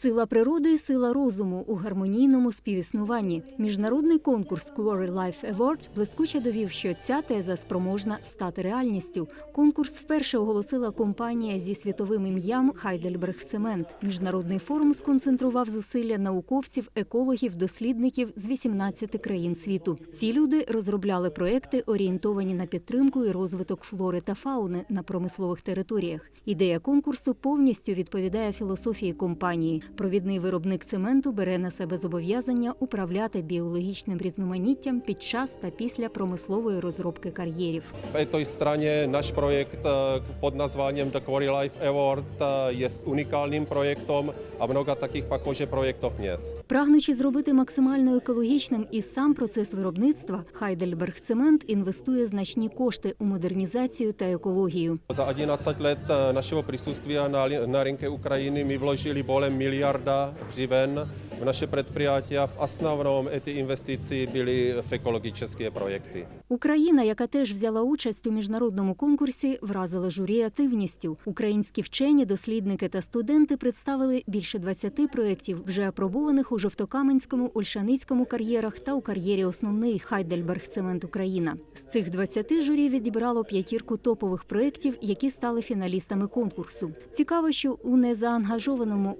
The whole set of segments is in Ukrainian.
Сила природи і сила розуму у гармонійному співіснуванні. Міжнародний конкурс Quarry Life Award блискуче довів, що ця теза спроможна стати реальністю. Конкурс вперше оголосила компанія зі світовим ім'ям Heidelberg Цемент. Міжнародний форум сконцентрував зусилля науковців, екологів, дослідників з 18 країн світу. Ці люди розробляли проекти, орієнтовані на підтримку і розвиток флори та фауни на промислових територіях. Ідея конкурсу повністю відповідає філософії компанії. Провідний виробник цементу бере на себе зобов'язання управляти біологічним різноманіттям під час та після промислової розробки кар'єрів. V этой стране наш проект э, под названием The Quarry Life Award э, есть уникальным проектом, а много таких похожих проектов нет. Прагнучи зробити максимально екологічним і сам процес виробництва, Heidelberg Цемент інвестує значні кошти у модернізацію та екологію. За 11 let э, našeho присутствия на, ли- на рынке Украины мы вложили более миллиарда гривен в наши предприятия. В основном эти инвестиции были в экологические проекты. Україна, яка теж взяла участь у міжнародному конкурсі, вразила журі активністю. Українські вчені, дослідники та студенти представили більше 20 проєктів, вже апробованих у Жовтокаменському, Ольшаницькому кар'єрах та у кар'єрі основний Хайдельберг Цемент Україна. З цих 20 журі відібрало п'ятірку топових проєктів, які стали фіналістами конкурсу. Цікаво, що у незаангажованому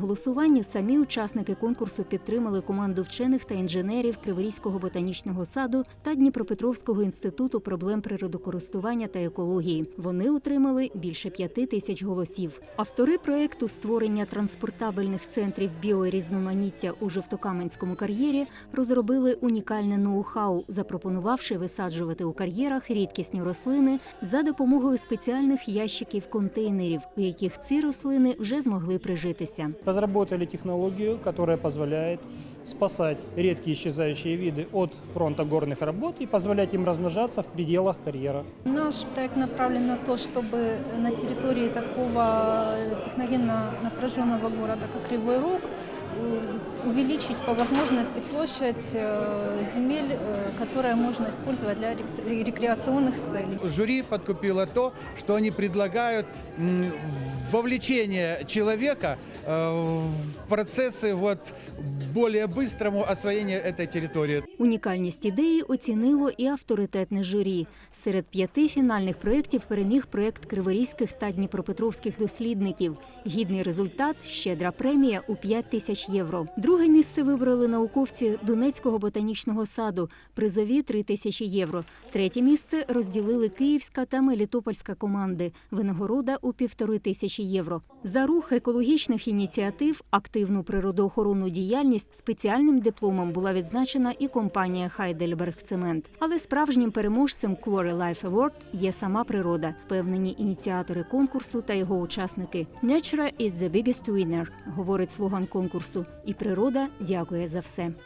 онлайн-голосуванні самі учасники конкурсу підтримали команду вчених та інженерів Криворізького ботанічного саду та Дніпропетровського інституту проблем природокористування та екології. Вони отримали більше п'яти тисяч голосів. Автори проекту створення транспортабельних центрів біорізноманіття у Жовтокаменському кар'єрі розробили унікальне ноу-хау, запропонувавши висаджувати у кар'єрах рідкісні рослини за допомогою спеціальних ящиків контейнерів, у яких ці рослини вже змогли прижитися. Разработали технологию, которая позволяет спасать редкие исчезающие виды от фронта горных работ и позволять им размножаться в пределах карьера. Наш проект направлен на то, чтобы на территории такого техногенно напряженного города, как Кривой Рог, у- увеличить по возможности площадь э, земель, э, которая можно использовать для рек- рекреационных целей. Жюри подкупило то, что они предлагают м, вовлечение человека э, в процессы вот более быстрому освоения этой территории. Унікальність ідеї оцінило і авторитетне журі. Серед п'яти фінальних проєктів переміг проєкт криворізьких та дніпропетровських дослідників. Гідний результат щедра премія у 5 тисяч євро. Друге місце вибрали науковці Донецького ботанічного саду. Призові 3 тисячі євро. Третє місце розділили Київська та Мелітопольська команди. Винагорода у півтори тисячі євро. За рух екологічних ініціатив, активну природоохоронну діяльність спеціальним дипломом була відзначена і компанія Heidelberg Цемент. Але справжнім переможцем Quarry Life Award є сама природа, впевнені ініціатори конкурсу та його учасники. Nature is the biggest winner, говорить слоган конкурсу. І природа дякує за все.